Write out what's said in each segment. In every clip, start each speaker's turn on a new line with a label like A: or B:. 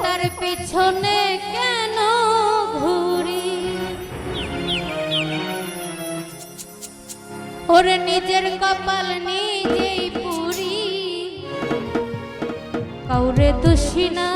A: তার পিছনে কেন ঘুরি? ওর নিজের কপাল নিজেই পুরি। কাউরে দোষী না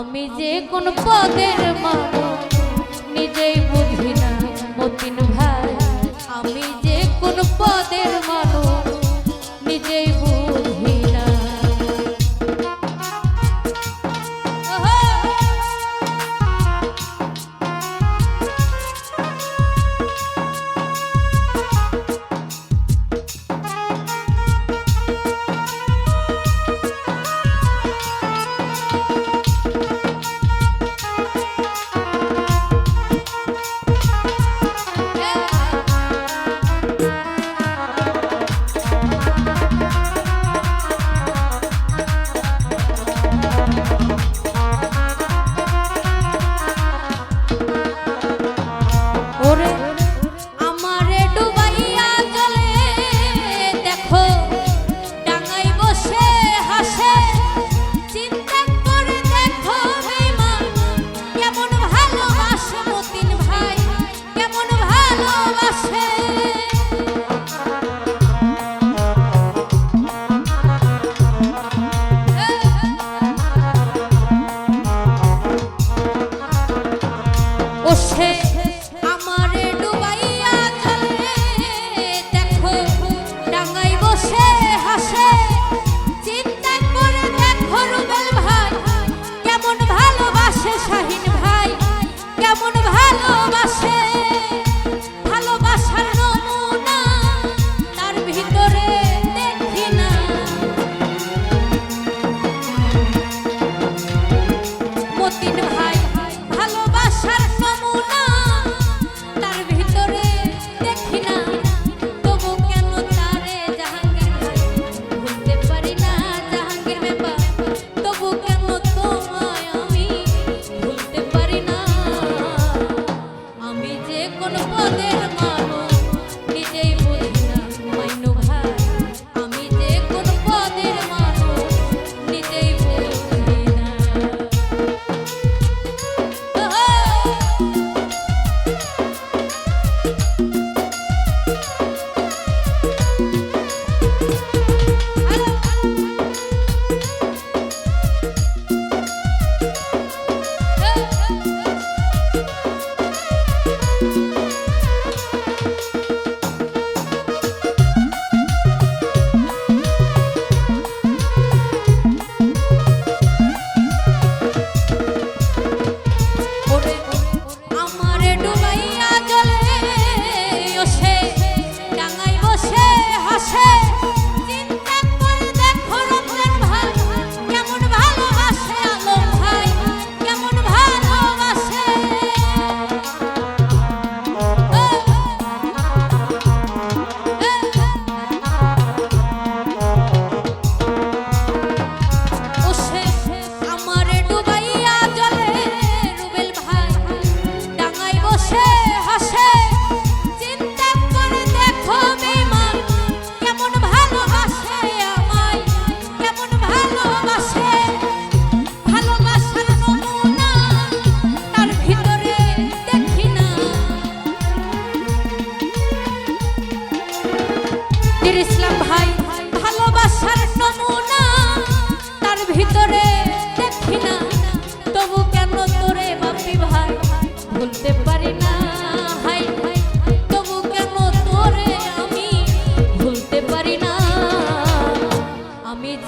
A: আমি যে কোন পদের মা নিজেই বুঝি না মতিন ভাই। আমি যে কোন পদের মা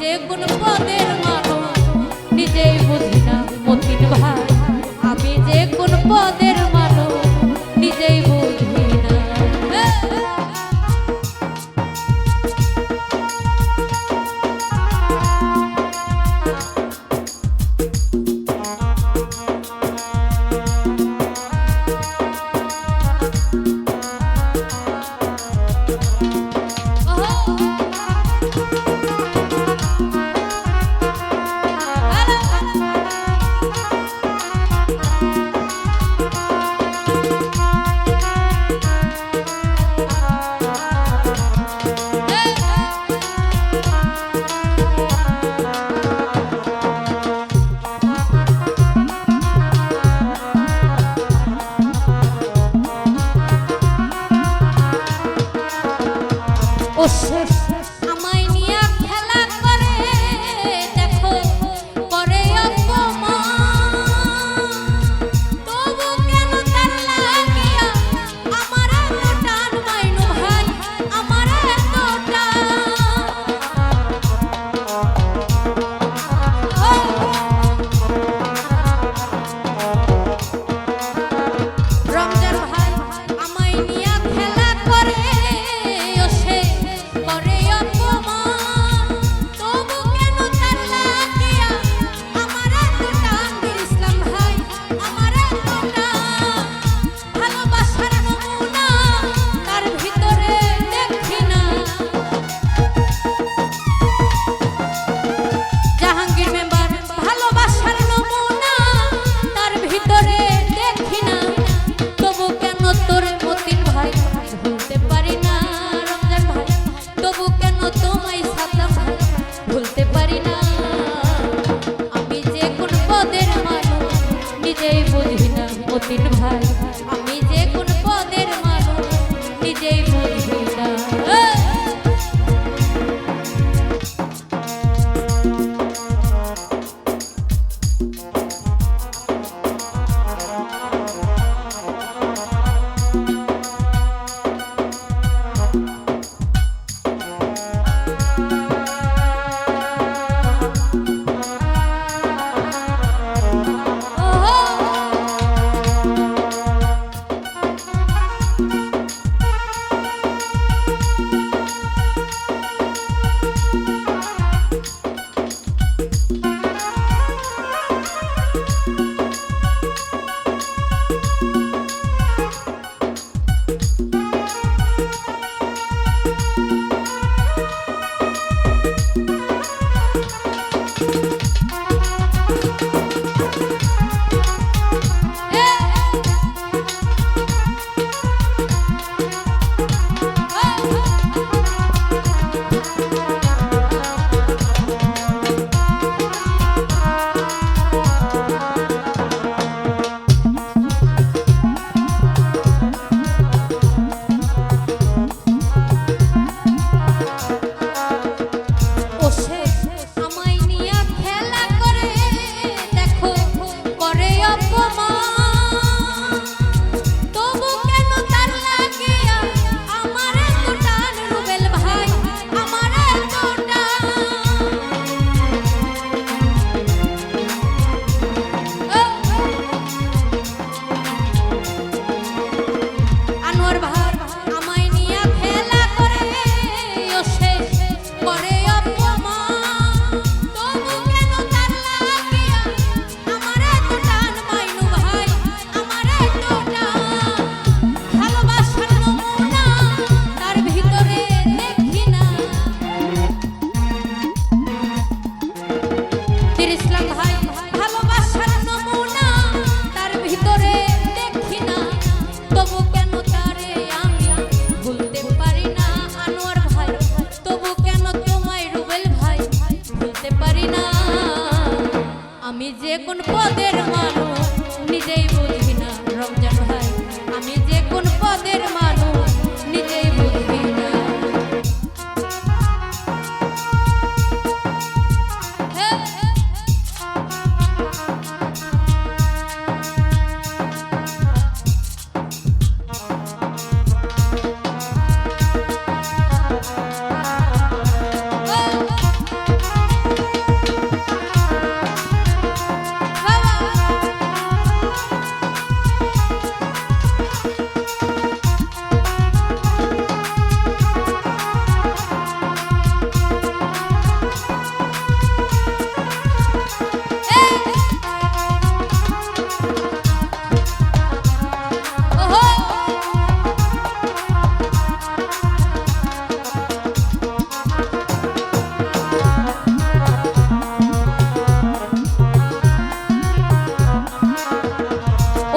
A: যে গুণ পদের মানুষ নিজেই বুঝি না মতিন ভাই। আমি যে কোন পদের মানুষ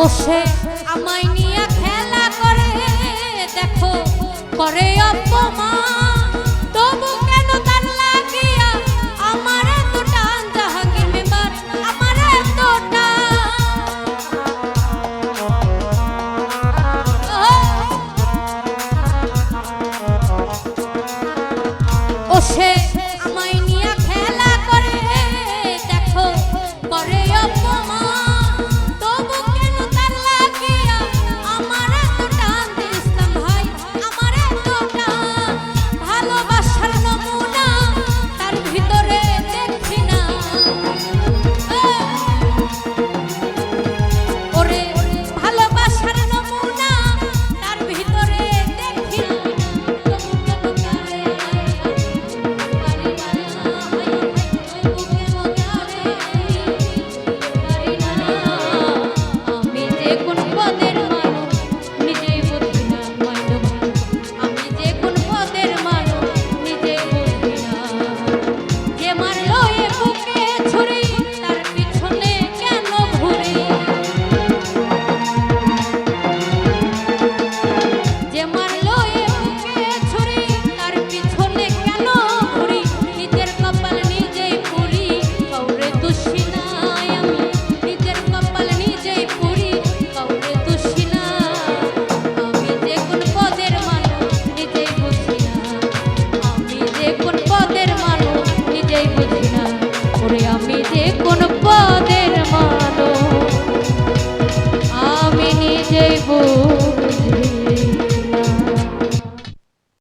A: bullshit.